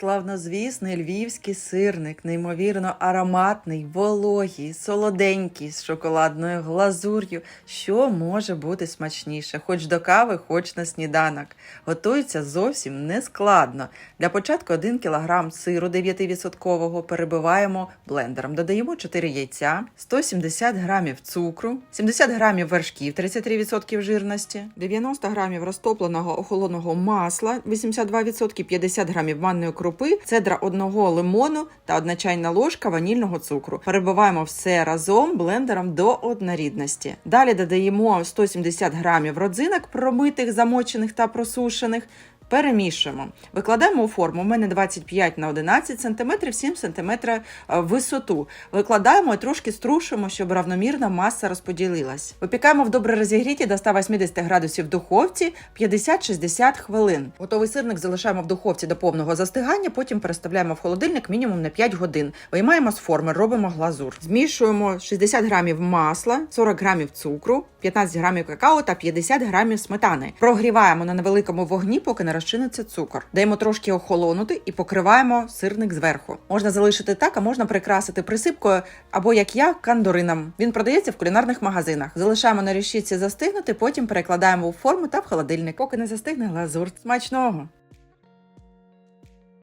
Славнозвісний львівський сирник, неймовірно ароматний, вологий, солоденький, з шоколадною глазур'ю. Що може бути смачніше? Хоч до кави, хоч на сніданок. Готується зовсім нескладно. Для початку 1 кг сиру 9% перебиваємо блендером. Додаємо 4 яйця, 170 г цукру, 70 г вершків 33% жирності, 90 г розтопленого охолоного масла 82%, 50 г манної крупи, цедра одного лимону та одна чайна ложка ванільного цукру. Перебиваємо все разом блендером до однорідності. Далі додаємо 170 грамів родзинок промитих, замочених та просушених. Перемішуємо. Викладаємо у форму. У мене 25 на 11 см, 7 см висоту. Викладаємо і трошки струшуємо, щоб равномірна маса розподілилась. Випікаємо в добре розігріті до 180 градусів в духовці 50-60 хвилин. Готовий сирник залишаємо в духовці до повного застигання, потім переставляємо в холодильник мінімум на 5 годин. Виймаємо з форми, робимо глазур. Змішуємо 60 грамів масла, 40 грамів цукру, 15 грамів какао та 50 грамів сметани. Прогріваємо на невеликому вогні, поки не розчиниться цукор. Даємо трошки охолонути і покриваємо сирник зверху. Можна залишити так, а можна прикрасити присипкою або як я кандорином. Він продається в кулінарних магазинах. Залишаємо на решітці застигнути, потім перекладаємо у форму та в холодильник. Поки не застигне глазур. Смачного!